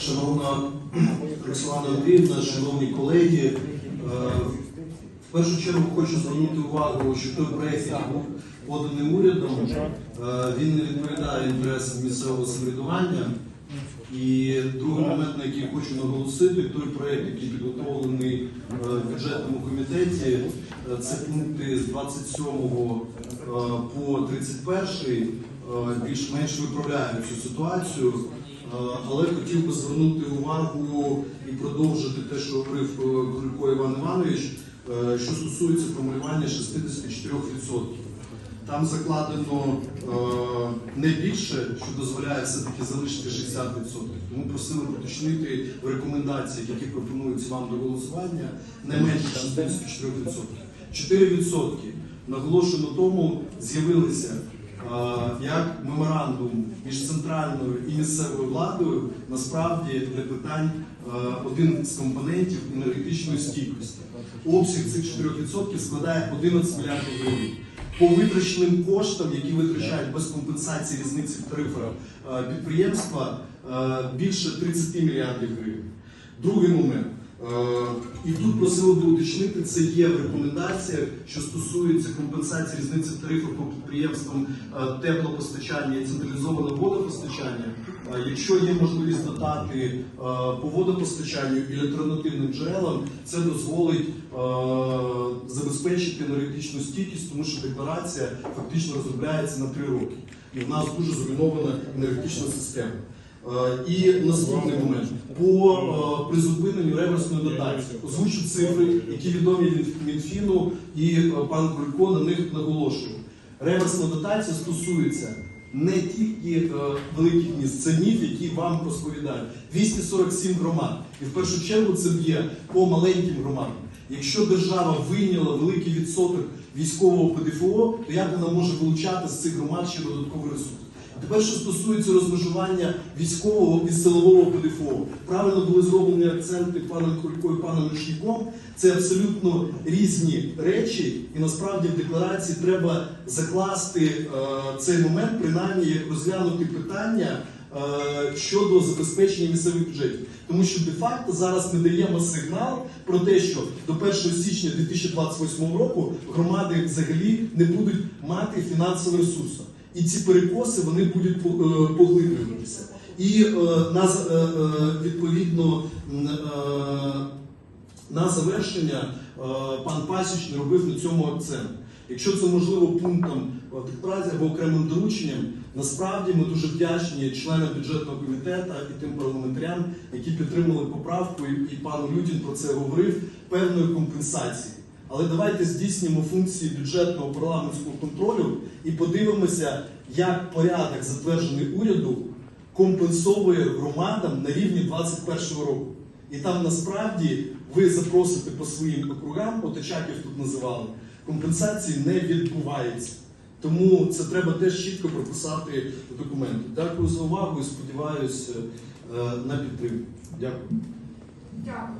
Шановна Роксолана Андріївна, шановні колеги, е, в першу чергу хочу звернути увагу, що той проєкт, який був поданий урядом, е, він не відповідає інтересам місцевого самоврядування. І другий момент, на який хочу наголосити, той проєкт, який підготовлений е, в бюджетному комітеті, е, це пункти з 27 е, по 31 е, більш-менш виправляють цю ситуацію. Але хотів би звернути увагу і продовжити те, що говорив е, Крулько Іван Іванович, е, що стосується формулювання 64%. Там закладено е, не більше, що дозволяє все-таки залишити 60%. Тому просили уточнити в рекомендаціях, які пропонуються вам до голосування, не менше 64%. 4% наголошено тому з'явилися як меморандум між центральною і місцевою владою насправді для питань один з компонентів енергетичної стійкості. Обсяг цих 4% складає 11 мільярдів гривень. По витраченим коштам, які витрачають без компенсації різниці в тарифах підприємства, більше 30 мільярдів гривень. Другий момент. Е, І тут просили би уточнити, це є в рекомендаціях, що стосується компенсації різниці в тарифах по підприємствам е, теплопостачання і централізованого водопостачання. Е, Якщо є можливість додати по водопостачанню і альтернативним джерелам, це дозволить забезпечити енергетичну стійкість, тому що декларація фактично розробляється на три роки. І в нас дуже зруйнована енергетична система. Е, І наступний момент по е, призупиненню реверсної дотації. Озвучу цифри, які відомі від Мінфіну, і е, пан Крулько на них наголошував. Реверсна дотація стосується не тільки великих міст, це міф, який вам розповідають. 247 громад. І в першу чергу це б'є по маленьким громадам. Якщо держава вийняла великий відсоток військового ПДФО, то як вона може вилучати з цих громад ще додатковий ресурс? Тепер, що стосується розмежування військового і силового ПДФО, правильно були зроблені акценти паном Кулько і паном Мишніком. Це абсолютно різні речі, і насправді в декларації треба закласти е, цей момент, принаймні як розглянути питання е, щодо забезпечення місцевих бюджетів. Тому що де-факто зараз ми даємо сигнал про те, що до 1 січня 2028 року громади взагалі не будуть мати фінансовий ресурс. І ці перекоси вони будуть е, поглиблюватися. І е, нас е, відповідно на завершення пан Пасіч не робив на цьому акцент. Якщо це можливо пунктом декларації або окремим дорученням, насправді ми дуже вдячні членам бюджетного комітету і тим парламентарям, які підтримали поправку, і пан Людін про це говорив певної компенсації. Але давайте здійснимо функції бюджетного парламентського контролю і подивимося, як порядок, затверджений уряду, компенсовує громадам на рівні 2021 року. І там насправді ви запросите по своїм округам, оточаків тут називали, компенсації не відбувається. Тому це треба теж чітко прописати в документі. Дякую за увагу і сподіваюся е, на підтримку. Дякую. Дякую.